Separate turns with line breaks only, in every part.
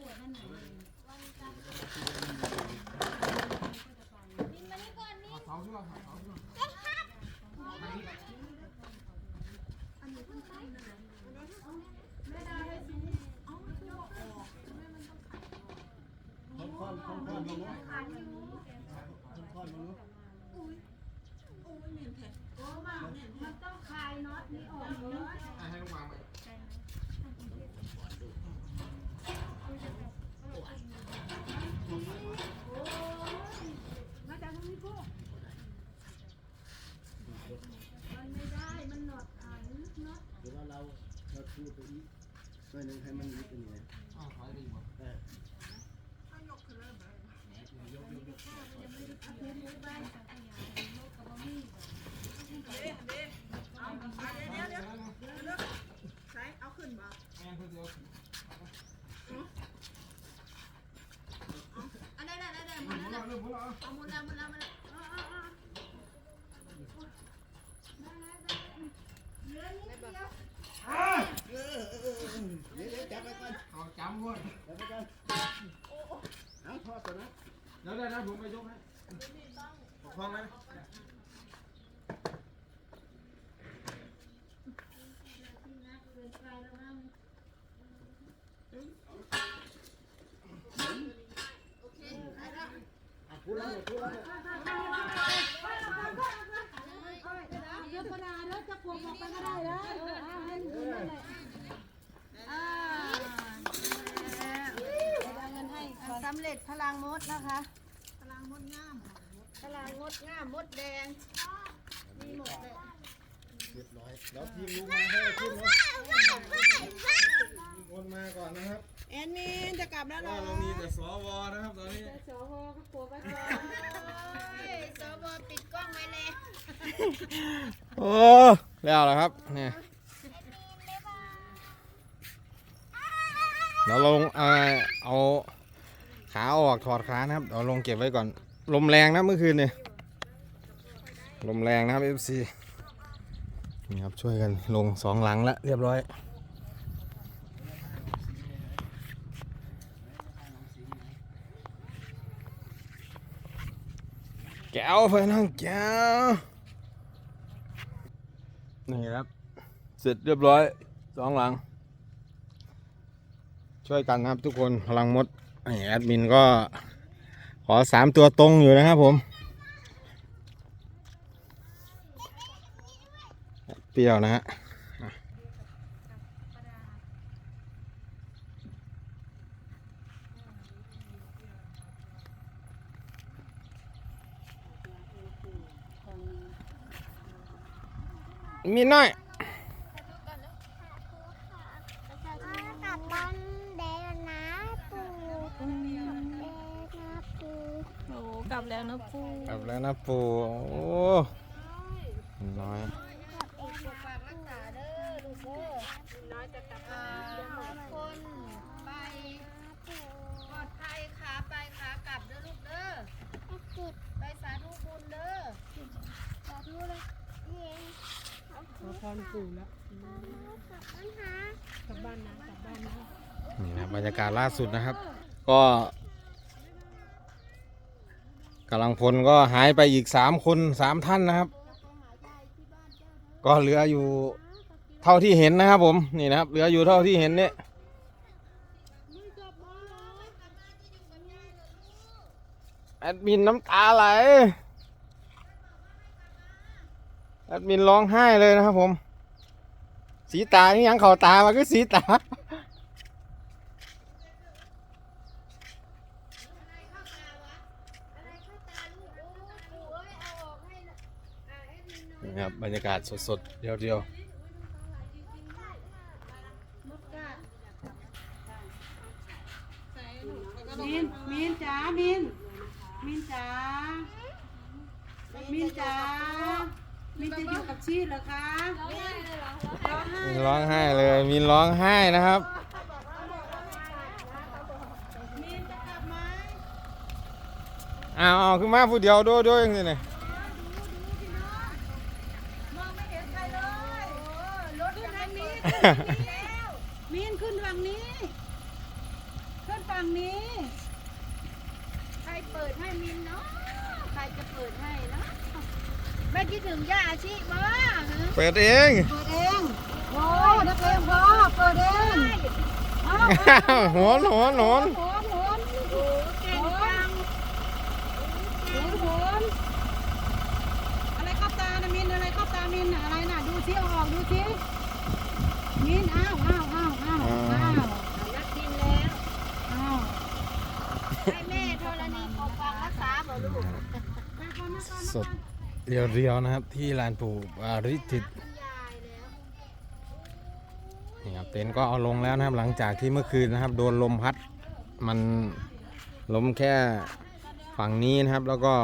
บวชเป็นบวชวันไห
ม็นแท้โอ้
มาเนี่ยมัน
ต้องคลายน็อตนี้ออกเนาะ
ให้ให้ลูกวางไป
มาจากตรงนี้พวกมันไม่ได้ มันหนอดอ่านน็อต
หรือว่าเราเราชูไปอีกหน่อยหนึงให้มันนิดนึงเนี่ย
อ้าวถอยไปอีกบ่
เออ
ใช้เอาขึ้นบ่
แม่เพื่อเดียว
อันได้ได้ได้ได้
ห
ห
มุ
มุ
น
นแล้ว
แล้วหมุนแล้ว
เอาหมุนแล้วหมุนแล้วหมุนแล้ว
เออเออเออ เดี๋ยวเดี๋ยวจับไปก่อน
เอาจำก่อน
จับไปก่อนเอาทอดก่อนนะ
เดี๋ยวเดี๋ยวผมไปยกให้ประคองไว้
อะพูดแล้วพูด
ยวประดาเดี๋ยวจะพวงออกไปก็ได้แล้วเอาให้มันดูนั่นแหละ
อ่า
เงินให้
สำเร็จพลังมดนะคะพลังมดงามพลังมดงามมดแดงมีหมดเลย
เรียบร้อยแล้วทีมลุงมาให้ทีมลุง
วนมาก่อนนะครับ
แอนมินจะกลับแล้วเหร
ก็
อ
เรามีแต่สวนะครับตอนนี้
สวก็กลัวไปก่อน
โอ้ยสบปิดกล้องไว้เลย
โอ้แล้วแล้วครับเนี่ยเดี๋ยวลงเอาเอาขาออกถอดขานะครับเดี๋ยวลงเก็บไว้ก่อน ลมแรงนะเมื่อคืนเนี่ยลมแรงนะครับ FC นี่ครับช่วยกันลงสองหลังแล้วเรียบร้อย แก้ว ไฟนั่งแก้วนี่ครับ เสร็จเรียบร้อยสองหลัง ช่วยกันครับทุกคนพลังมดแอดมินก็ขอสามตัวตรงอยู่นะครับผมเปรี้ยวนะฮะ มีน้อย
กับบ้านแดงนะปู่แดงนะปู่
โอ้กลับแล้วนะปู
กลับแล้วนะปู่โอ้น้อย
ฝากรักษาเด้อลูกเด้อน้อยจะกลับมาทุกคนไปปลอดภัยขาไปขากลับเด้อลูกเด้อ
ไอ้จิต
ไปสาธุบุญเด้อ
ขอโทษเลยเย็น อพรปู่แล้วกลับบ้านนะ
นี่นะบรรยากาศล่าสุดนะครับ ก็กำลังพลก็หายไปอีกสามคนสามท่านนะครับ ก็เหลืออยู่เท่าที่เห็นนะครับผมนี่นะครับ เหลืออยู่เท่าที่เห็นเนี่ยแอดมินน้ำตาไหล แอดมินร้องไห้เลยนะครับผม สีตานี่ยังเขาตามาคือสีตา นี่ครับบรรยากาศสดๆ เดียว
มิน มินจ๋า มิน มินจ๋า มินจ๋า มินจะอยู่กับชีเหรอคะร้องไห้
ๆมีร้องไห้เลยมีร้องไห้นะครับ
มินจะกลับไหม
เอาเอาขึ้นมาผู้เดียวด้วยด้วยยังไงเนี่ย
มองไม่เห็นใครเลยรถยังไม่มีมินขึ้นทางนี้ฝั่งนี้
ใครเปิดให้มินเนาะ ใครจะเปิดให้เนาะ ไม่คิดถึงย่าอาชีบ้าฮะ
เปิดเอง
เปิดเองโอ้นักเลงพอเปิดเองอ้าว
หนหนหน
หนหนหน
โอ้เก่งจัง
หนหนอะไรเข้าตานะมินอะไรเข้าตามินน่ะอะไรน่ะดูซิเอาออกดูซิมินอ้าวอ้าวอ้าวอ้าวอ้าว
นักกินแล้ว
อ้าว
ให้แม่ธรณีปกปักรักษาบ่ลูก
ไปก่อนนะก่อน
สด เรียวๆนะครับ ที่ลานปู่ปาริจิตนี่ครับเต็นท์ก็เอาลงแล้วนะครับ หลังจากที่เมื่อคืนนะครับ โดนลมพัด มันล้มแค่ฝั่งนี้นะครับ แล้วก็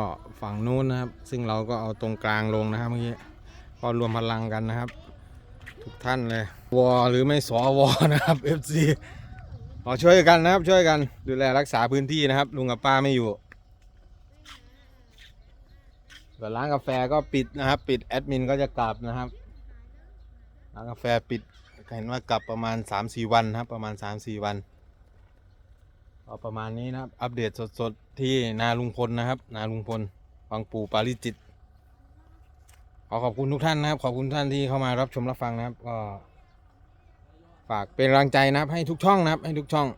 ฝั่งนู้นนะครับ ซึ่งเราก็เอาตรงกลางลงนะครับเมื่อกี้ก็รวมพลังกันนะครับ ทุกท่านเลยวอหรือไม่สวอนะครับ FC ขอช่วยกันนะครับช่วยกันดูแลรักษาพื้นที่นะครับ ลุงกับป้าไม่อยู่ ส่วนร้านกาแฟก็ปิดนะครับ ปิดแอดมินก็จะกลับนะครับร้านกาแฟปิดเห็นว่ากลับประมาณ 3-4 วันนะครับ ประมาณ 3-4 วันเอาประมาณนี้นะครับ อัปเดตสดๆ ที่นาลุงพลนะครับ นาลุงพลวังปู่ปาริจิต ขอขอบคุณทุกท่านนะครับ ขอบคุณท่านที่เข้ามารับชมรับฟังนะครับก็ฝากเป็นกำลังใจนะครับ ให้ทุกช่องนะครับ ให้ทุกช่อง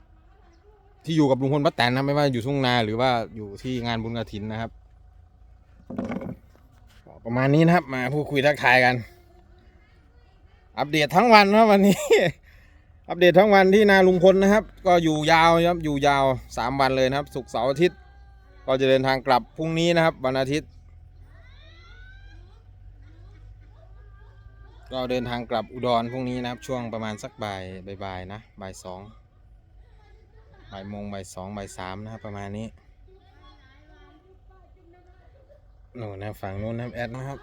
ที่อยู่กับลุงพลป้าแตนนะไม่ว่าอยู่ทุ่งนาหรือว่าอยู่ที่งานบุญกระถินนะครับ ประมาณนี้นะครับ มาพูดคุยทักทายกัน อัปเดตทั้งวันนะวันนี้ อัปเดตทั้งวันที่นาลุงพลนะครับ ก็อยู่ยาวครับอยู่ยาวสามวันเลยนะครับศุกร์เสาร์อาทิตย์ ก็จะเดินทางกลับพรุ่งนี้นะครับ วันอาทิตย์ ก็เดินทางกลับอุดรพรุ่งนี้นะครับ ช่วงประมาณสักบ่ายบ่ายนะบ่ายสองบ่ายโมงบ่ายสองบ่ายสามนะครับประมาณนี้ โน่นนะฝั่งนู้นนะครับแอดนะครับ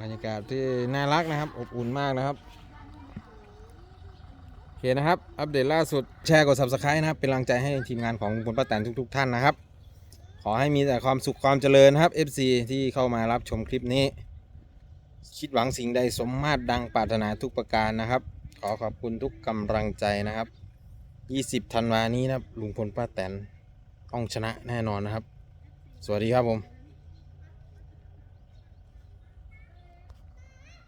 บรรยากาศที่น่ารักนะครับ อบอุ่นมากนะครับ โอเคนะครับ อัปเดตล่าสุดแชร์กด subscribe นะครับ เป็นกำลังใจให้ทีมงานของลุงพลป้าแตนทุก ๆ ท่านนะครับ ขอให้มีแต่ความสุขความเจริญนะครับ FC ที่เข้ามารับชมคลิปนี้ คิดหวังสิ่งใดสมมาตรดังปรารถนาทุกประการนะครับ ขอขอบคุณทุกกำลังใจนะครับ 20ธันวานี้นะลุงพลป้าแตนต้องชนะแน่นอนนะครับ สวัสดีครับผม